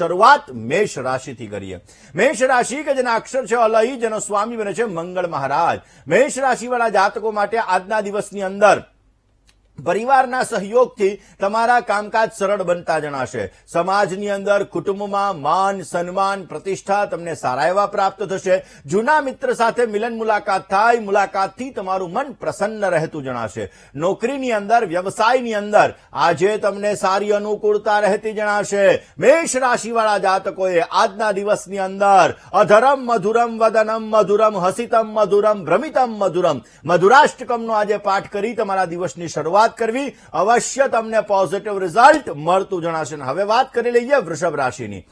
શરૂઆત મેષ રાશિથી કરીએ. મેષ રાશિ કે જેના અક્ષર છે અલહી જેનો સ્વામી બને છે મંગળ મહારાજ. મેષ રાશિવાળા જાતકો માટે આજના દિવસની અંદર પરિવારના સહયોગથી તમારા કામકાજ સરળ બનતા જણાશે. સમાજની અંદર કુટુંબમાં માન, સન્માન, પ્રતિષ્ઠા તમને સારા એવા પ્રાપ્ત થશે. જૂના મિત્ર સાથે મિલન મુલાકાત થાય, મુલાકાતથી તમારું મન પ્રસન્ન રહેતું જણાશે. નોકરીની અંદર, વ્યવસાયની અંદર આજે તમને સારી અનુકૂળતા રહેતી જણાશે. મેષ રાશિવાળા જાતકોએ આજના દિવસની અંદર અધરમ, મધુરમ, વદનમ, મધુરમ, હસિતમ, મધુરમ, ભ્રમિતમ, મધુરમ. મધુરાષ્ટકમનો આજે પાઠ કરી તમારા દિવસની શરૂઆત કરવી અવશ્ય તમને પોઝિટિવ રિઝલ્ટ મળતું જણાશે. હવે વાત કરી લઈએ વૃષભ રાશિની.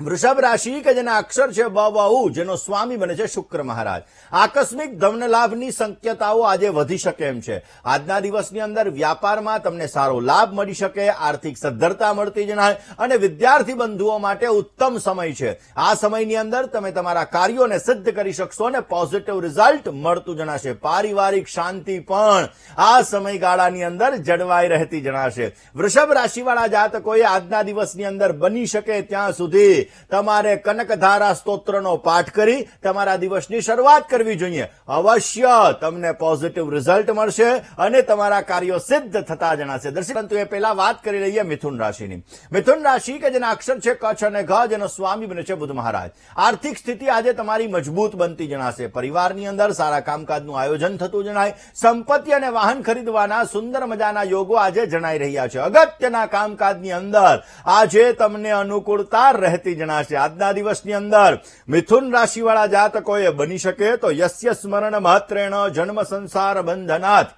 વૃષભ રાશિ કે જેના અક્ષર છે બહુ જેનો સ્વામી બને છે શુક્ર મહારાજ. આકસ્મિક ધન લાભની શક્યતાઓ આજે વધી શકે એમ છે. આજના દિવસની અંદર વ્યાપારમાં તમને સારો લાભ મળી શકે, આર્થિક સદ્ધરતા મળતી જણાય અને વિદ્યાર્થી બંધુઓ માટે ઉત્તમ સમય છે. આ સમયની અંદર તમે તમારા કાર્યોને સિદ્ધ કરી શકશો અને પોઝિટિવ રિઝલ્ટ મળતું જણાશે. પારિવારિક શાંતિ પણ આ સમયગાળાની અંદર જળવાઈ રહેતી જણાશે. વૃષભ રાશિવાળા જાતકોએ આજના દિવસની અંદર બની શકે ત્યાં સુધી તમારે કનકધારા સ્તોત્રનો પાઠ કરી તમારા દિવસની શરૂઆત કરવી જોઈએ. અવશ્ય તમને પોઝિટિવ રિઝલ્ટ મળશે અને તમારા કાર્યો સિદ્ધ થતા જણાશે. દર્શક પરંતુ એ પહેલા વાત કરી લઈએ મિથુન રાશિની. મિથુન રાશિ કે જેના અક્ષર છે કચ્છ અને ઘ, જેનો સ્વામી બને છે બુધ મહારાજ. આર્થિક સ્થિતિ આજે તમારી મજબૂત બનતી જણાશે. પરિવારની અંદર સારા કામકાજનું આયોજન થતું જણાય. સંપત્તિ અને વાહન ખરીદવાના સુંદર મજાના યોગો આજે જણાઈ રહ્યા છે. અગત્યના કામકાજની અંદર આજે તમને અનુકૂળતા રહેતી જણાશે. આજના દિવસની અંદર મિથુન રાશિવાળા જાતકોએ બની શકે તો યસ્ય સ્મરણ માત્રેણ જન્મ સંસાર બંધનાથ.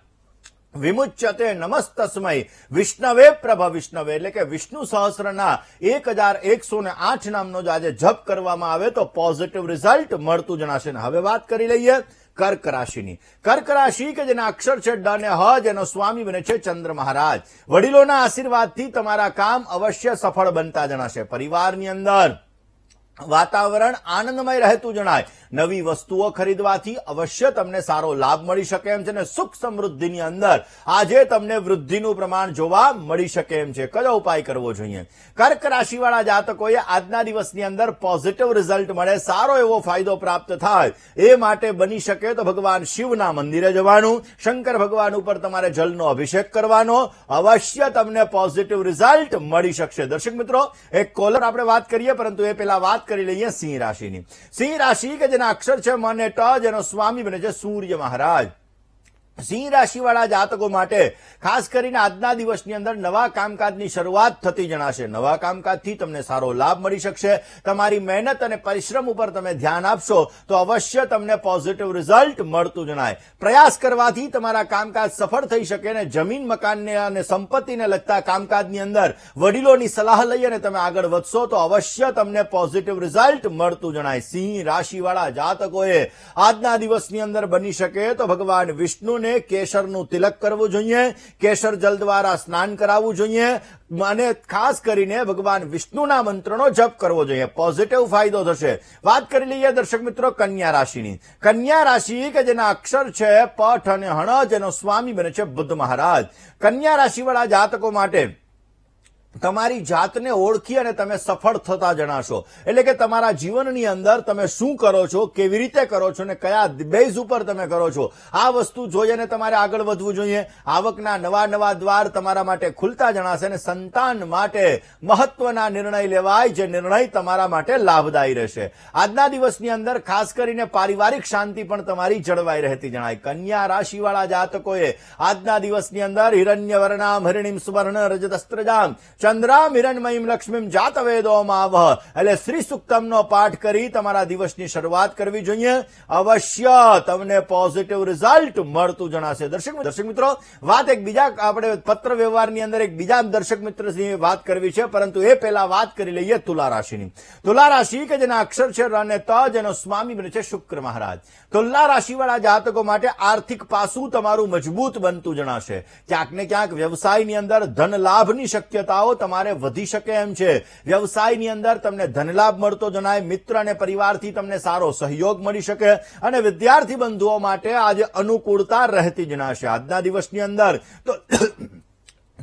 વિમુચ્યતે નમસ્તસ્મય. વિષ્ણવે પ્રભ વિષ્ણવે. એટલે કે વિષ્ણુ સહસ્રના એક હજાર એકસો ને આઠ નામનો જો આજે જપ કરવામાં આવે તો પોઝિટિવ રિઝલ્ટ મળતું જણાશે. હવે વાત કરી લઈએ કર્ક રાશિની. કર્ક રાશિ કે જેના અક્ષર છે ડ અને હ, જેનો સ્વામી બને છે ચંદ્ર મહારાજ. વડીલોના આશીર્વાદથી તમારા કામ અવશ્ય સફળ બનતા જણાશે. પરિવારની અંદર વાતાવરણ આનંદમય રહેતું જણાય. નવી વસ્તુઓ ખરીદવાથી અવશ્ય તમને સારો લાભ મળી શકે એમ છે અને સુખ સમૃદ્ધિની અંદર આજે તમને વૃદ્ધિનું પ્રમાણ જોવા મળી શકે એમ છે. કયો ઉપાય કરવો જોઈએ? કર્ક રાશિવાળા જાતકોએ આજના દિવસની અંદર પોઝિટિવ રિઝલ્ટ મળે, સારો એવો ફાયદો પ્રાપ્ત થાય. એ માટે બની શકે તો ભગવાન શિવના મંદિરે જવાનું, શંકર ભગવાન ઉપર તમારે જલનો અભિષેક કરવાનો, અવશ્ય તમને પોઝિટિવ રિઝલ્ટ મળી શકશે. દર્શક મિત્રો, એક કોલર આપણે વાત કરીએ, પરંતુ એ પહેલા વાત કરી લઈએ સિંહ રાશિની. સિંહ રાશિ કે જેના અક્ષર છે મન એ ટ જેનો સ્વામી બને છે સૂર્ય મહારાજ. સિંહ રાશિવાળા જાતકો માટે ખાસ કરીને આજના દિવસની અંદર નવા કામકાજની શરૂઆત થતી જણાશે. નવા કામકાજથી તમને સારો લાભ મળી શકશે. તમારી મહેનત અને પરિશ્રમ ઉપર તમે ધ્યાન આપશો તો અવશ્ય તમને પોઝિટિવ રિઝલ્ટ મળતું જણાય. પ્રયાસ કરવાથી તમારા કામકાજ સફળ થઈ શકે અને જમીન, મકાનને અને સંપત્તિને લગતા કામકાજની અંદર વડીલોની સલાહ લઈ અને તમે આગળ વધશો તો અવશ્ય તમને પોઝિટિવ રિઝલ્ટ મળતું જણાય. સિંહ રાશિવાળા જાતકોએ આજના દિવસની અંદર બની શકે તો ભગવાન વિષ્ણુને કેસરનું તિલક કરવું જોઈએ, કેસર જલ દ્વારા સ્નાન કરાવવું જોઈએ, અને ખાસ કરીને ભગવાન વિષ્ણુના મંત્રનો જપ કરવો જોઈએ. પોઝિટિવ ફાયદો થશે. વાત કરી લઈએ દર્શક મિત્રો કન્યા રાશિની. કન્યા રાશિ કે જેના અક્ષર છે પઠ અને હણ, જેનો સ્વામી બને છે બુદ્ધ મહારાજ. કન્યા રાશિવાળા જાતકો માટે તમારી જાતને ઓળખી અને તમે સફળ થતા જણાશો. એટલે કે તમારા જીવનની અંદર તમે શું કરો છો, કેવી રીતે કરો છો અને કયા બેઝ ઉપર તમે કરો છો. આ વસ્તુ જોઈને તમારે આગળ વધવું જોઈએ. આવકના નવા નવા દ્વાર તમારા માટે ખુલતા જણાશે અને સંતાન માટે મહત્વના નિર્ણય લેવાય, જે નિર્ણય તમારા માટે લાભદાયી રહેશે. આજના દિવસની અંદર ખાસ કરીને પારિવારિક શાંતિ પણ તમારી જળવાઈ રહેતી જણાય. કન્યા રાશિવાળા જાતકોએ આજના દિવસની અંદર હિરણ્ય વર્ણામ હરિણીમ સુવર્ણ, રજતસ્ત્રજામ ચંદ્રામ હિરણમયીમ લક્ષ્મીમ જાતવેદોમાં વહ એટલે શ્રી સુક્તમનો પાઠ કરી તમારા દિવસની શરૂઆત કરવી જોઈએ. અવશ્ય તમને પોઝિટિવ રિઝલ્ટ મળતું જણાશે. દર્શક દર્શક મિત્રો, વાત એક બીજા, આપણે પત્ર વ્યવહારની અંદર એક બીજા દર્શક મિત્રની વાત કરવી છે, પરંતુ એ પહેલા વાત કરી લઈએ તુલા રાશિની. તુલા રાશિ કે જેના અક્ષર છે અને ત, જેનો સ્વામી બને છે શુક્ર મહારાજ. તુલા રાશિવાળા જાતકો માટે આર્થિક પાસું તમારું મજબૂત બનતું જણાશે. ક્યાંક ને ક્યાંક વ્યવસાયની અંદર ધન લાભની શક્યતાઓ તમારે વધી શકે એમ છે. વ્યવસાયની અંદર તમને ધનલાભ મળતો જણાય, મિત્ર અને પરિવારથી તમને સારો સહયોગ મળી શકે અને વિદ્યાર્થી બંધુઓ માટે આજે અનુકૂળતા રહેતી જણાશે આજના દિવસની અંદર તો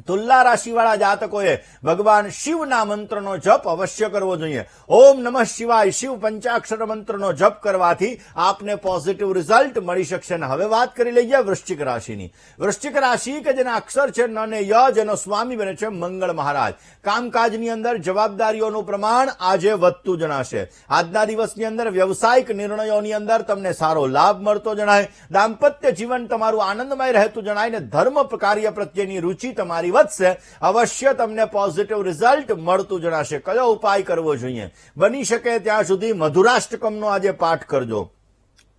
તુલા રાશિવાળા જાતકોએ ભગવાન શિવના મંત્રનો જપ અવશ્ય કરવો જોઈએ. ઓમ નમઃ શિવાય શિવ પંચાક્ષર મંત્રનો જપ કરવાથી આપને પોઝિટિવ રિઝલ્ટ મળી શકશે. અને હવે વાત કરી લઈએ વૃશ્ચિક રાશિની. વૃશ્ચિક રાશિ કે જેના અક્ષર છે ન ને ય જેનો સ્વામી બને છે મંગળ મહારાજ. કામકાજની અંદર જવાબદારીઓનું પ્રમાણ આજે વધતું જણાશે. આજના દિવસની અંદર વ્યવસાયિક નિર્ણયોની અંદર તમને સારો લાભ મળતો જણાય. દાંપત્ય જીવન તમારું આનંદમય રહેતું જણાય ને ધર્મ કાર્ય પ્રત્યેની રુચિ તમારી વધશે, અવશ્ય તમને પોઝિટિવ રિઝલ્ટ મળતું જણાશે. કયો ઉપાય કરવો જોઈએ? બની શકે ત્યાં સુધી મધુરાષ્ટકમનો આજે પાઠ કરજો.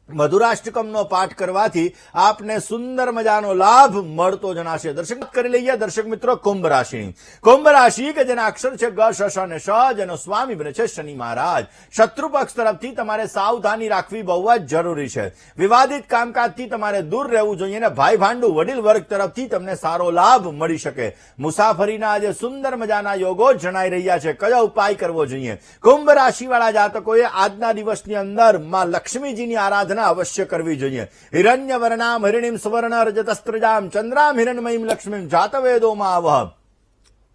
મધુરાષ્ટકમનો પાઠ કરવાથી આપને સુંદર મજાનો લાભ મળતો જણાશે. દર્શક કરી લઈએ, દર્શક મિત્રો, કુંભ રાશિની કુંભ રાશિ કે જેના અક્ષર છે ગ, શ શ અને શ, જેનો સ્વામી બને છે શનિ મહારાજ. શત્રુ તરફથી તમારે સાવધાની રાખવી બહુ જ જરૂરી છે. વિવાદિત કામકાજથી તમારે દૂર રહેવું જોઈએ અને ભાઈ ભાંડુ વડીલ વર્ગ તરફથી તમને સારો લાભ મળી શકે. મુસાફરીના આજે સુંદર મજાના યોગો જણાઈ રહ્યા છે. કયો ઉપાય કરવો જોઈએ? કુંભ રાશિવાળા જાતકોએ આજના દિવસની અંદરમાં લક્ષ્મીજીની આરાધના અવશ્ય કરવી જોઈએ. હિરણ્ય વર્ણામ હિરણીમ સુવર્ણ રજતસ્ત્રજામ ચંદ્રામ હિરણમયીમ લક્ષ્મીમ જાતવેદોમાં આવહ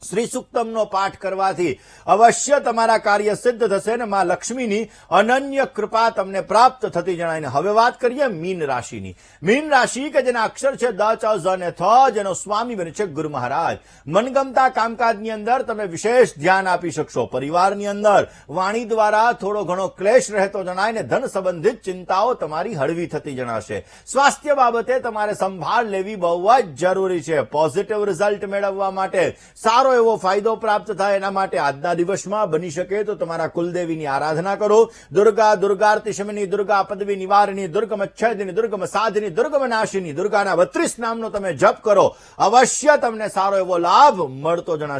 શ્રી સુક્તમનો પાઠ કરવાથી અવશ્ય તમારા કાર્ય સિદ્ધ થશે ને માં લક્ષ્મીની અનન્ય કૃપા તમને પ્રાપ્ત થતી જણાય હવે વાત કરીએ મીન રાશિની. મીન રાશિ કે જેના અક્ષર છે દ, ચ, ઝ ને થ, જેનો સ્વામી બને છે ગુરુ મહારાજ. મનગમતા કામકાજની અંદર તમે વિશેષ ધ્યાન આપી શકશો. પરિવારની અંદર વાણી દ્વારા થોડો ઘણો ક્લેશ રહેતો જણાય ને ધન સંબંધિત ચિંતાઓ તમારી હળવી થતી જણાશે. સ્વાસ્થ્ય બાબતે તમારે સંભાળ લેવી બહુ જ જરૂરી છે. પોઝિટિવ રિઝલ્ટ મેળવવા માટે સારો એવો ફાયદો પ્રાપ્ત થાય એના માટે આજના દિવસમાં બની શકે તો તમારા કુલદેવીની આરાધના કરો. દુર્ગા દુર્ગાર્તિશમની દુર્ગા પદવી નિવારણી, દુર્ગમ છેદની, દુર્ગમ સાધની, દુર્ગમ નાશિની, દુર્ગાના બત્રીસ નામનો તમે જપ કરો. અવશ્ય તમને સારો એવો લાભ મળતો જણાશે.